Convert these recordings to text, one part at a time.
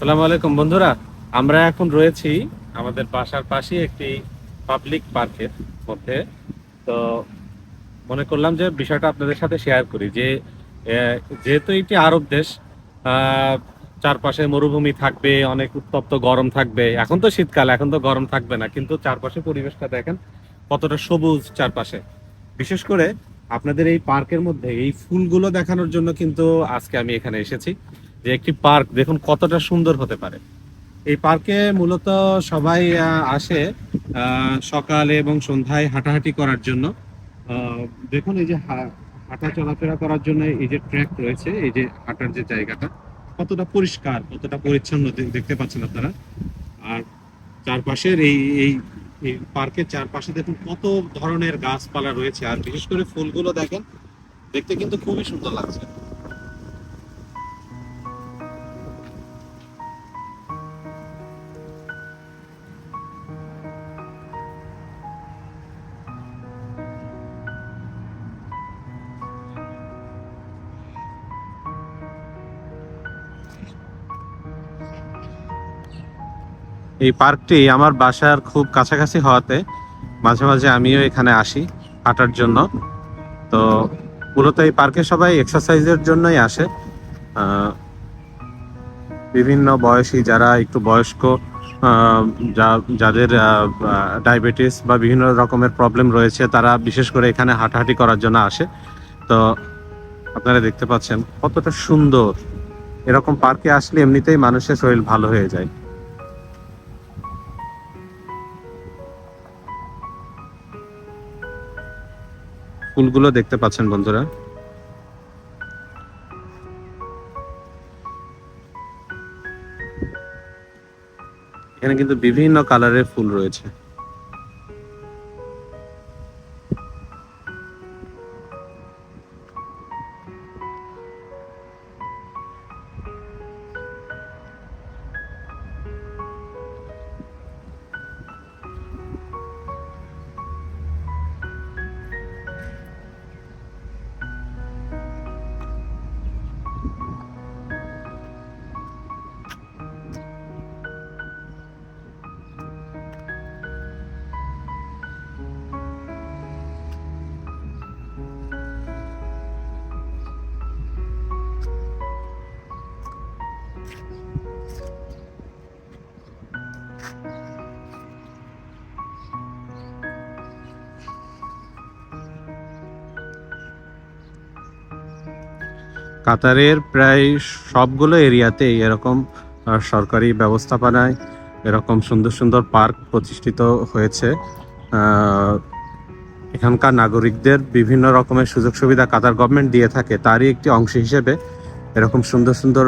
আসসালামু আলাইকুম বন্ধুরা, আমরা এখন রয়েছি আমাদের বাসার পাশে একটি পাবলিক পার্কের মধ্যে। তো মনে করলাম যে বিষয়টা আপনাদের সাথে শেয়ার করি যে যেহেতু এটি আরব দেশ চারপাশে মরুভূমি থাকবে, অনেক উত্তপ্ত গরম থাকবে। এখন তো শীতকাল, এখন তো গরম থাকবে না, কিন্তু চারপাশে পরিবেশটা দেখেন কতটা সবুজ চারপাশে। বিশেষ করে আপনাদের এই পার্কের মধ্যে এই ফুলগুলো দেখানোর জন্য কিন্তু আজকে আমি এখানে এসেছি। যে একটি পার্ক, দেখুন কতটা সুন্দর হতে পারে। এই পার্কে মূলত সবাই আসে সকালে এবং সন্ধ্যায় হাঁটাহাঁটি করার জন্য। দেখুন এই যে হাঁটা চলাফেরা করার জন্য এই যে ট্র্যাক রয়েছে, এই যে হাঁটার যে জায়গাটা, কতটা পরিষ্কার, কতটা পরিচ্ছন্ন দেখতে পাচ্ছেন আপনারা। আর চারপাশের এই এই এই পার্কের চারপাশে দেখুন কত ধরনের গাছপালা রয়েছে। আর বিশেষ করে ফুলগুলো দেখেন, দেখতে কিন্তু খুবই সুন্দর লাগছে। এই পার্কটি আমার বাসার খুব কাছাকাছি হওয়াতে মাঝে মাঝে আমিও এখানে আসি হাঁটার জন্য। তো মূলত এই পার্কে সবাই এক্সারসাইজের জন্যই আসে। বিভিন্ন বয়সী যারা একটু বয়স্ক যা- যাদের ডায়াবেটিস বা বিভিন্ন রকমের প্রবলেম রয়েছে, তারা বিশেষ করে এখানে হাঁটাহাঁটি করার জন্য আসে। তো আপনারা দেখতে পাচ্ছেন কতটা সুন্দর। এরকম পার্কে আসলে এমনিতেই মানুষের শরীর ভালো হয়ে যায়। ফুলগুলো দেখতে পাচ্ছেন বন্ধুরা। এখানে কিন্তু বিভিন্ন কালারের ফুল রয়েছে। কাতারের প্রায় সবগুলো এরিয়াতেই এরকম সরকারি ব্যবস্থাপনায় এরকম সুন্দর সুন্দর পার্ক প্রতিষ্ঠিত হয়েছে। এখানকার নাগরিকদের বিভিন্ন রকমের সুযোগ সুবিধা কাতার গভর্নমেন্ট দিয়ে থাকে, তারই একটি অংশ হিসেবে এরকম সুন্দর সুন্দর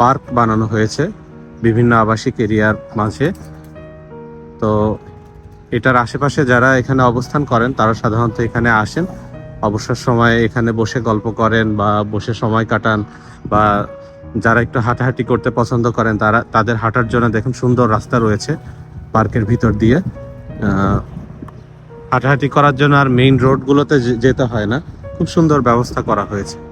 পার্ক বানানো হয়েছে বিভিন্ন আবাসিক এরিয়ার মাঝে। তো এটার আশেপাশে যারা এখানে অবস্থান করেন, তারা সাধারণত এখানে আসেন। অবসর সময়ে এখানে বসে গল্প করেন বা বসে সময় কাটান বা যারা একটু হাঁটাহাঁটি করতে পছন্দ করেন, তারা, তাদের হাঁটার জন্য দেখুন সুন্দর রাস্তা রয়েছে পার্কের ভিতর দিয়ে। হাঁটাহাঁটি করার জন্য আর মেইন রোডগুলোতে যেতে হয় না। খুব সুন্দর ব্যবস্থা করা হয়েছে।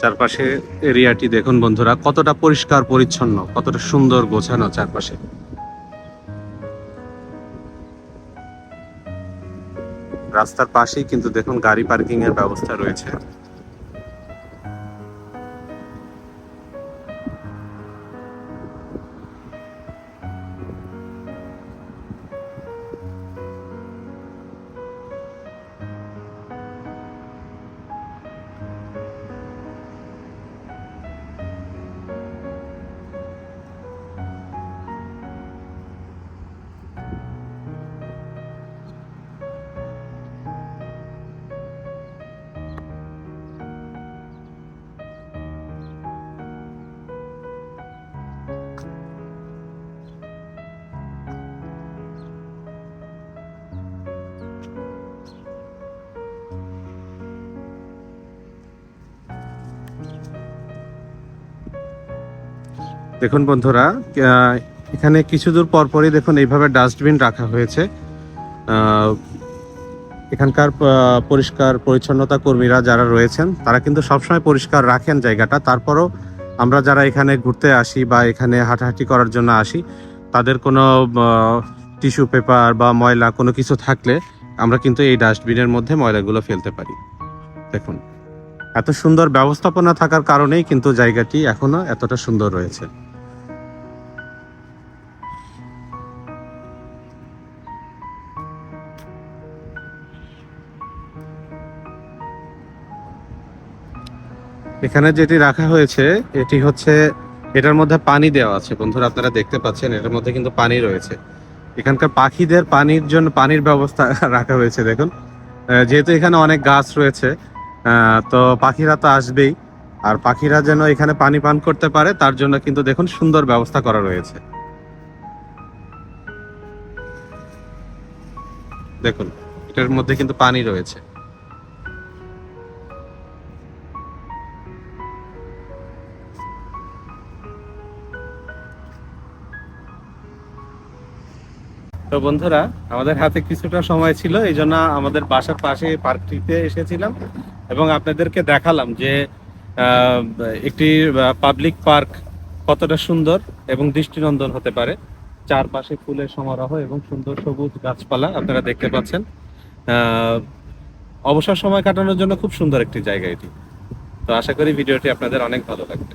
চারপাশে এরিয়াটি দেখুন বন্ধুরা, কতটা পরিষ্কার, পরিচ্ছন্ন, কতটা সুন্দর গোছানো চারপাশে। রাস্তার পাশেই কিন্তু দেখুন গাড়ি পার্কিং এর ব্যবস্থা রয়েছে। দেখুন বন্ধুরা এখানে কিছু দূর পরপরই দেখুন এইভাবে ডাস্টবিন রাখা হয়েছে। এখানকার পরিষ্কার পরিচ্ছন্নতা কর্মীরা যারা রয়েছেন, তারা কিন্তু সবসময় পরিষ্কার রাখেন জায়গাটা। তারপরও আমরা যারা এখানে ঘুরতে আসি বা এখানে হাঁটাহাঁটি করার জন্য আসি, তাদের কোনো টিস্যু পেপার বা ময়লা কোনো কিছু থাকলে আমরা কিন্তু এই ডাস্টবিনের মধ্যে ময়লাগুলো ফেলতে পারি। দেখুন, এত সুন্দর ব্যবস্থাপনা থাকার কারণেই কিন্তু জায়গাটি এখনও এতটা সুন্দর রয়েছে। এখানে যেটি রাখা হয়েছে, এটি হচ্ছে, এটার মধ্যে পানি দেওয়া আছে। বন্ধুরা, আপনারা দেখতে পাচ্ছেন, এটার মধ্যে কিন্তু পানি রয়েছে। এখানকার পাখিদের পানির জন্য পানির ব্যবস্থা রাখা হয়েছে, দেখুন। যেহেতু এখানে অনেক গাছ রয়েছে তো পাখিরা তো আসবেই। আর পাখিরা যেন এখানে পানি পান করতে পারে, তার জন্য কিন্তু দেখুন সুন্দর ব্যবস্থা করা রয়েছে। দেখুন, এটার মধ্যে কিন্তু পানি রয়েছে। তো বন্ধুরা, আমাদের হাতে কিছুটা সময় ছিল, এই জন্য আমাদের বাসার পাশে পার্কটিতে এসেছিলাম এবং আপনাদেরকে দেখালাম যে একটি পাবলিক পার্ক কতটা সুন্দর এবং দৃষ্টিনন্দন হতে পারে। চারপাশে ফুলের সমারোহ এবং সুন্দর সবুজ গাছপালা আপনারা দেখতে পাচ্ছেন। অবসর সময় কাটানোর জন্য খুব সুন্দর একটি জায়গা এটি। তো আশা করি ভিডিওটি আপনাদের অনেক ভালো লাগবে।